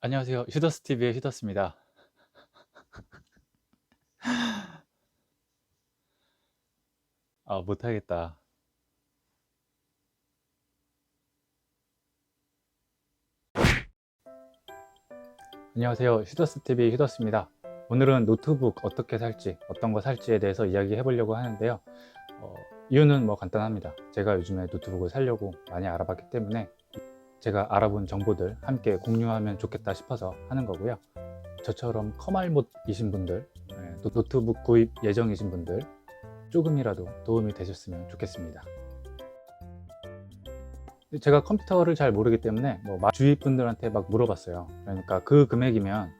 안녕하세요. 휴더스 TV의 휴더스입니다. 아, 못하겠다. 안녕하세요. 휴더스 TV의 휴더스입니다. 오늘은 노트북 어떻게 살지, 어떤 거 살지에 대해서 이야기해 보려고 하는데요. 어, 이유는 뭐 간단합니다. 제가 요즘에 노트북을 살려고 많이 알아봤기 때문에 제가 알아본 정보들 함께 공유하면 좋겠다 싶어서 하는 거고요. 저처럼 커말못이신 분들, 예, 또 노트북 구입 예정이신 분들 조금이라도 도움이 되셨으면 좋겠습니다. 제가 컴퓨터를 잘 모르기 때문에 뭐 마- 주위 분들한테 막 물어봤어요. 그러니까 그 금액이면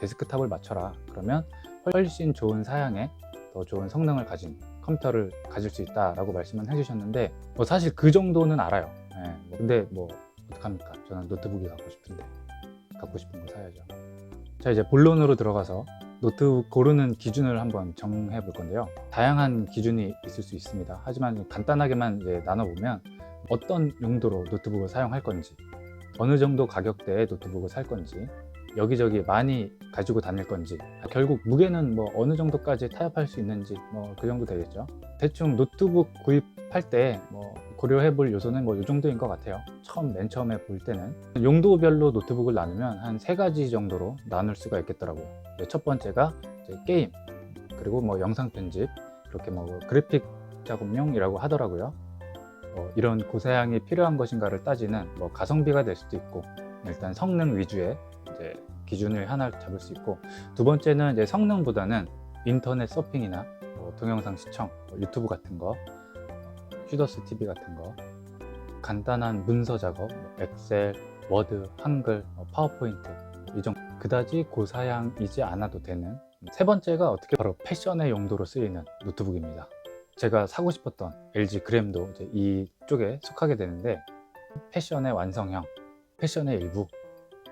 데스크탑을 맞춰라. 그러면 훨씬 좋은 사양에 더 좋은 성능을 가진 컴퓨터를 가질 수 있다라고 말씀을 해주셨는데 뭐 사실 그 정도는 알아요. 예, 뭐 근데 뭐 어떡합니까? 저는 노트북이 갖고 싶은데 갖고 싶은 거 사야죠. 자 이제 본론으로 들어가서 노트북 고르는 기준을 한번 정해 볼 건데요. 다양한 기준이 있을 수 있습니다. 하지만 간단하게만 이제 나눠보면 어떤 용도로 노트북을 사용할 건지, 어느 정도 가격대의 노트북을 살 건지, 여기저기 많이 가지고 다닐 건지, 결국 무게는 뭐 어느 정도까지 타협할 수 있는지 뭐 그 정도 되겠죠. 대충 노트북 구입할 때 뭐 고려해 볼 요소는 뭐 이 정도인 것 같아요. 처음 맨 처음에 볼 때는 용도별로 노트북을 나누면 한 세 가지 정도로 나눌 수가 있겠더라고요. 첫 번째가 게임, 그리고 뭐 영상 편집, 그렇게 뭐 그래픽 작업용이라고 하더라고요. 어, 이런 고사양이 필요한 것인가를 따지는 뭐 가성비가 될 수도 있고 일단 성능 위주의 이제 기준을 하나 잡을 수 있고 두 번째는 이제 성능보다는 인터넷 서핑이나 뭐 동영상 시청, 뭐 유튜브 같은 거, 휴더스 TV 같은 거, 간단한 문서 작업, 뭐 엑셀, 워드, 한글, 뭐 파워포인트 이 정도 그다지 고사양이지 않아도 되는 세 번째가 어떻게 바로 패션의 용도로 쓰이는 노트북입니다. 제가 사고 싶었던 LG 그램도 이제 이쪽에 속하게 되는데 패션의 완성형, 패션의 일부,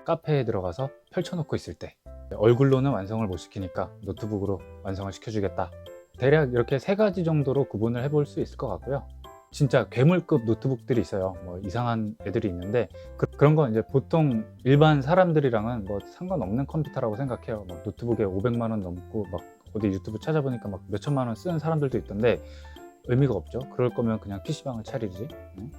카페에 들어가서 펼쳐놓고 있을 때 얼굴로는 완성을 못 시키니까 노트북으로 완성을 시켜주겠다. 대략 이렇게 세 가지 정도로 구분을 해볼 수 있을 것 같고요. 진짜 괴물급 노트북들이 있어요. 뭐 이상한 애들이 있는데 그, 런건 이제 보통 일반 사람들이랑은 뭐 상관없는 컴퓨터라고 생각해요. 막 노트북에 500만 원 넘고 막 어디 유튜브 찾아보니까 막 몇천만 원 쓰는 사람들도 있던데 의미가 없죠. 그럴 거면 그냥 PC방을 차리지. 응?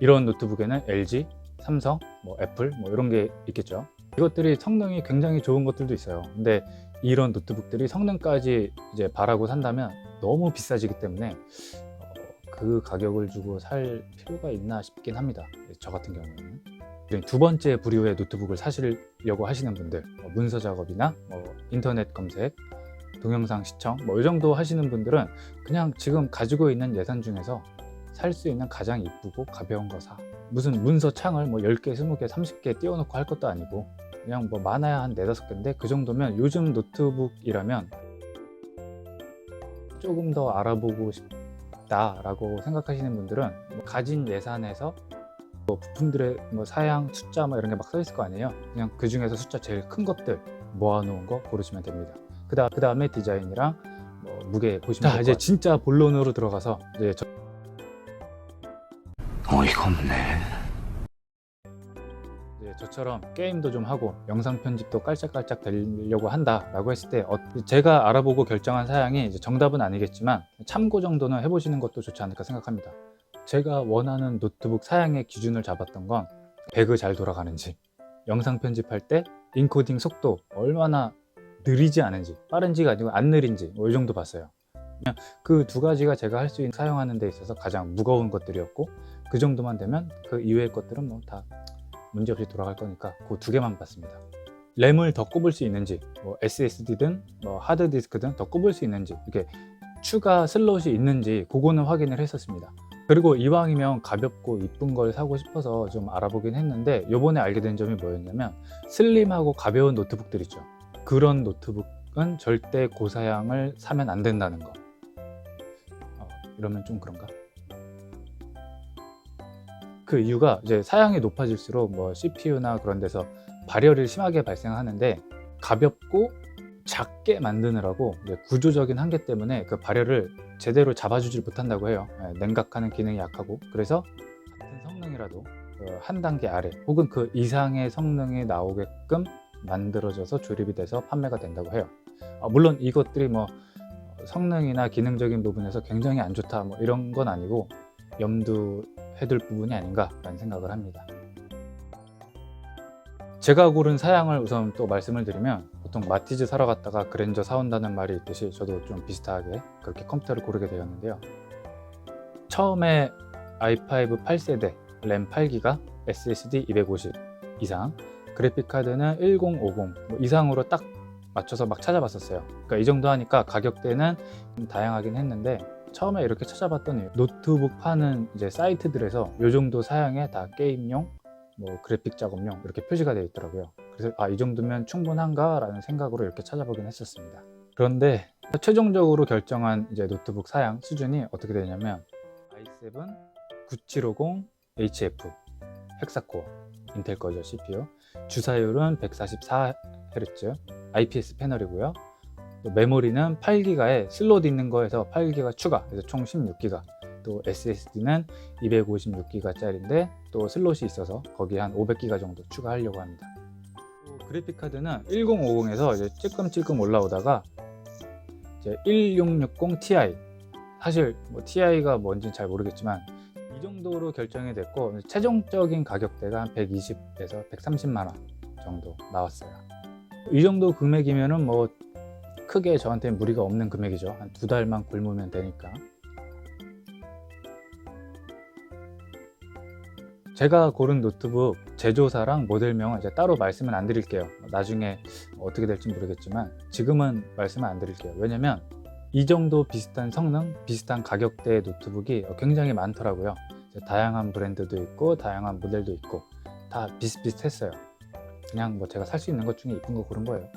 이런 노트북에는 LG, 삼성, 뭐 애플 뭐 이런 게 있겠죠. 이것들이 성능이 굉장히 좋은 것들도 있어요. 근데 이런 노트북들이 성능까지 이제 바라고 산다면 너무 비싸지기 때문에 어, 그 가격을 주고 살 필요가 있나 싶긴 합니다. 저 같은 경우에는. 두 번째 부류의 노트북을 사시려고 하시는 분들, 뭐 문서 작업이나 뭐 인터넷 검색, 동영상 시청, 뭐 이 정도 하시는 분들은 그냥 지금 가지고 있는 예산 중에서 살 수 있는 가장 이쁘고 가벼운 거 사. 무슨 문서 창을 뭐 10개, 20개, 30개 띄워놓고 할 것도 아니고 그냥 뭐 많아야 한 4, 5개인데 그 정도면 요즘 노트북이라면 조금 더 알아보고 싶다라고 생각하시는 분들은 뭐 가진 예산에서 뭐 부품들의 뭐 사양, 숫자 뭐 이런 게 막 써 있을 거 아니에요. 그냥 그 중에서 숫자 제일 큰 것들 모아놓은 거 고르시면 됩니다. 그다 그 다음에 디자인이랑 뭐 무게 보시면 자 이제 진짜 본론으로 들어가서 이제 저, 어이가 없네. 이제 저처럼 게임도 좀 하고 영상 편집도 깔짝깔짝 되려고 한다라고 했을 때 어, 제가 알아보고 결정한 사양이 이제 정답은 아니겠지만 참고 정도는 해보시는 것도 좋지 않을까 생각합니다. 제가 원하는 노트북 사양의 기준을 잡았던 건 배그 잘 돌아가는지 영상 편집할 때 인코딩 속도 얼마나 느리지 않은지 빠른지가 아니고 안 느린지 뭐 이 정도 봤어요. 그냥 그두 가지가 제가 할 수 있는 사용하는 데 있어서 가장 무거운 것들이었고 그 정도만 되면 그 이외의 것들은 뭐 다 문제없이 돌아갈 거니까 그 두 개만 봤습니다. 램을 더 꼽을 수 있는지, 뭐 SSD든 뭐 하드디스크든 더 꼽을 수 있는지, 이렇게 추가 슬롯이 있는지 그거는 확인을 했었습니다. 그리고 이왕이면 가볍고 이쁜 걸 사고 싶어서 좀 알아보긴 했는데 요번에 알게 된 점이 뭐였냐면 슬림하고 가벼운 노트북들 있죠. 그런 노트북은 절대 고사양을 사면 안 된다는 거. 어, 이러면 좀 그런가? 그 이유가 이제 사양이 높아질수록 뭐 CPU나 그런 데서 발열이 심하게 발생하는데 가볍고 작게 만드느라고 구조적인 한계 때문에 그 발열을 제대로 잡아주질 못한다고 해요. 예, 냉각하는 기능이 약하고 그래서 같은 성능이라도 그한 단계 아래 혹은 그 이상의 성능이 나오게끔 만들어져서 조립이 돼서 판매가 된다고 해요. 아, 물론 이것들이 뭐 성능이나 기능적인 부분에서 굉장히 안 좋다 뭐 이런 건 아니고 염두해둘 부분이 아닌가라는 생각을 합니다. 제가 고른 사양을 우선 또 말씀을 드리면 보통 마티즈 사러 갔다가 그랜저 사온다는 말이 있듯이 저도 좀 비슷하게 그렇게 컴퓨터를 고르게 되었는데요. 처음에 i5 8세대 램 8기가 SSD 250 이상 그래픽 카드는 1050 뭐 이상으로 딱 맞춰서 막 찾아봤었어요. 그러니까 이 정도 하니까 가격대는 좀 다양하긴 했는데 처음에 이렇게 찾아봤더니 노트북 파는 이제 사이트들에서 이 정도 사양에 다 게임용, 뭐 그래픽 작업용 이렇게 표시가 되어 있더라고요. 그래서 아 이 정도면 충분한가라는 생각으로 이렇게 찾아보긴 했었습니다. 그런데 최종적으로 결정한 이제 노트북 사양 수준이 어떻게 되냐면 i7 9750 HF 헥사코어 인텔 거죠 CPU 주사율은 144Hz IPS 패널이고요 또 메모리는 8기가에 슬롯 있는 거에서 8기가 추가. 그래서 총 16기가. 또 SSD는 256기가짜리인데 또 슬롯이 있어서 거기에 한 500기가 정도 추가하려고 합니다. 또 그래픽 카드는 1050에서 이제 찔끔찔끔 올라오다가 이제 1660 Ti 사실 뭐 TI가 뭔지는 잘 모르겠지만 이 정도로 결정이 됐고 최종적인 가격대가 한 120에서 130만 원 정도 나왔어요. 이 정도 금액이면은 뭐 크게 저한테 무리가 없는 금액이죠. 한 두 달만 굶으면 되니까. 제가 고른 노트북 제조사랑 모델명은 이제 따로 말씀은 안 드릴게요. 나중에 어떻게 될지 모르겠지만 지금은 말씀은 안 드릴게요. 왜냐면 이 정도 비슷한 성능, 비슷한 가격대의 노트북이 굉장히 많더라고요. 다양한 브랜드도 있고, 다양한 모델도 있고, 다 비슷비슷했어요. 그냥 뭐 제가 살 수 있는 것 중에 이쁜 거 고른 거예요.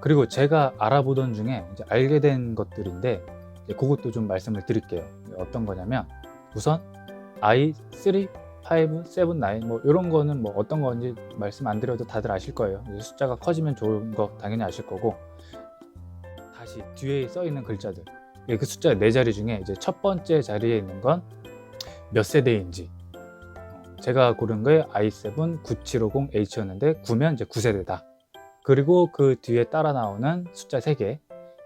아, 그리고 제가 알아보던 중에 이제 알게 된 것들인데, 그것도 좀 말씀을 드릴게요. 어떤 거냐면, 우선 i3, 5, 7, 9, 뭐 이런 거는 뭐 어떤 건지 말씀 안 드려도 다들 아실 거예요. 숫자가 커지면 좋은 거 당연히 아실 거고, 다시 뒤에 써 있는 글자들 예, 그 숫자 네 자리 중에 이제 첫 번째 자리에 있는 건 몇 세대인지 어, 제가 고른 게 i7 9750H였는데 9면 이제 9세대다 그리고 그 뒤에 따라 나오는 숫자 3개.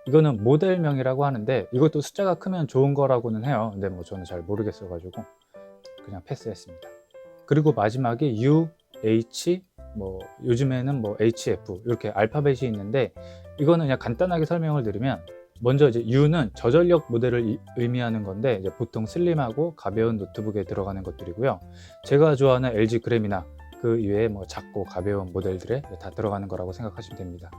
이거는 모델명이라고 하는데 이것도 숫자가 크면 좋은 거라고는 해요. 근데 뭐 저는 잘 모르겠어 가지고 그냥 패스했습니다. 그리고 마지막에 U, H 뭐 요즘에는 뭐 HF 이렇게 알파벳이 있는데 이거는 그냥 간단하게 설명을 드리면 먼저 이제 U는 저전력 모델을 이- 의미하는 건데 보통 슬림하고 가벼운 노트북에 들어가는 것들이고요. 제가 좋아하는 LG 그램이나 그 이외에 뭐 작고 가벼운 모델들에 다 들어가는 거라고 생각하시면 됩니다.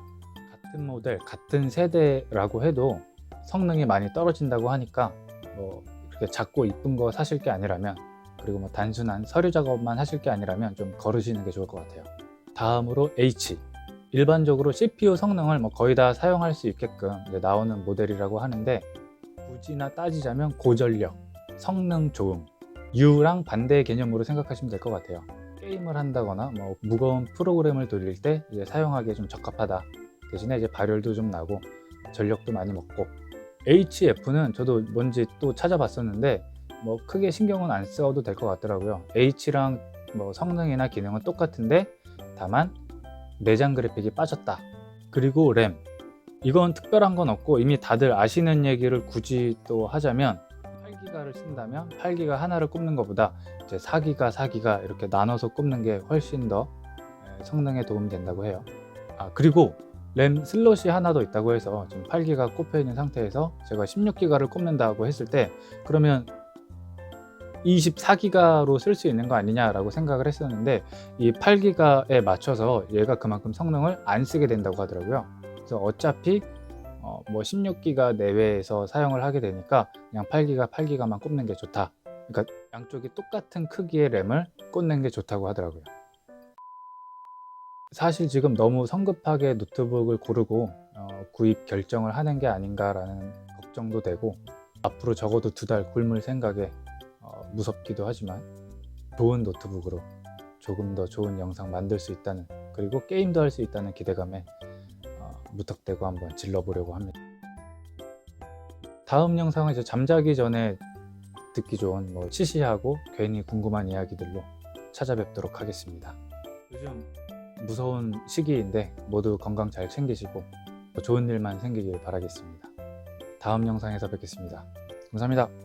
같은 모델, 같은 세대라고 해도 성능이 많이 떨어진다고 하니까 뭐 이렇게 작고 이쁜 거 사실 게 아니라면 그리고 뭐 단순한 서류 작업만 하실 게 아니라면 좀 거르시는 게 좋을 것 같아요. 다음으로 H. 일반적으로 CPU 성능을 뭐 거의 다 사용할 수 있게끔 나오는 모델이라고 하는데 굳이나 따지자면 고전력, 성능 좋음, U랑 반대의 개념으로 생각하시면 될 것 같아요. 게임을 한다거나 뭐 무거운 프로그램을 돌릴 때 이제 사용하기에 좀 적합하다. 대신에 이제 발열도 좀 나고 전력도 많이 먹고 HF는 저도 뭔지 또 찾아봤었는데 뭐 크게 신경은 안 써도 될 것 같더라고요. H랑 뭐 성능이나 기능은 똑같은데 다만 내장 그래픽이 빠졌다. 그리고 램. 이건 특별한 건 없고 이미 다들 아시는 얘기를 굳이 또 하자면 8기가를 쓴다면 8기가 하나를 꼽는 것보다 이제 4기가, 4기가 이렇게 나눠서 꼽는 게 훨씬 더 에, 성능에 도움이 된다고 해요. 아, 그리고 램 슬롯이 하나 더 있다고 해서 지금 8기가 꼽혀 있는 상태에서 제가 16기가를 꼽는다고 했을 때 그러면 24기가로 쓸 수 있는 거 아니냐라고 생각을 했었는데 이 8기가에 맞춰서 얘가 그만큼 성능을 안 쓰게 된다고 하더라고요. 그래서 어차피 어, 뭐 16기가 내외에서 사용을 하게 되니까 그냥 8기가 8기가만 꼽는 게 좋다. 그러니까 양쪽이 똑같은 크기의 램을 꽂는 게 좋다고 하더라고요. 사실 지금 너무 성급하게 노트북을 고르고 어, 구입 결정을 하는 게 아닌가라는 걱정도 되고 앞으로 적어도 두 달 굶을 생각에 어, 무섭기도 하지만 좋은 노트북으로 조금 더 좋은 영상 만들 수 있다는 그리고 게임도 할 수 있다는 기대감에 어, 무턱대고 한번 질러보려고 합니다. 다음 영상은 이제 잠자기 전에 듣기 좋은 뭐 시시하고 괜히 궁금한 이야기들로 찾아뵙도록 하겠습니다. 요즘 무서운 시기인데 모두 건강 잘 챙기시고 좋은 일만 생기길 바라겠습니다. 다음 영상에서 뵙겠습니다. 감사합니다.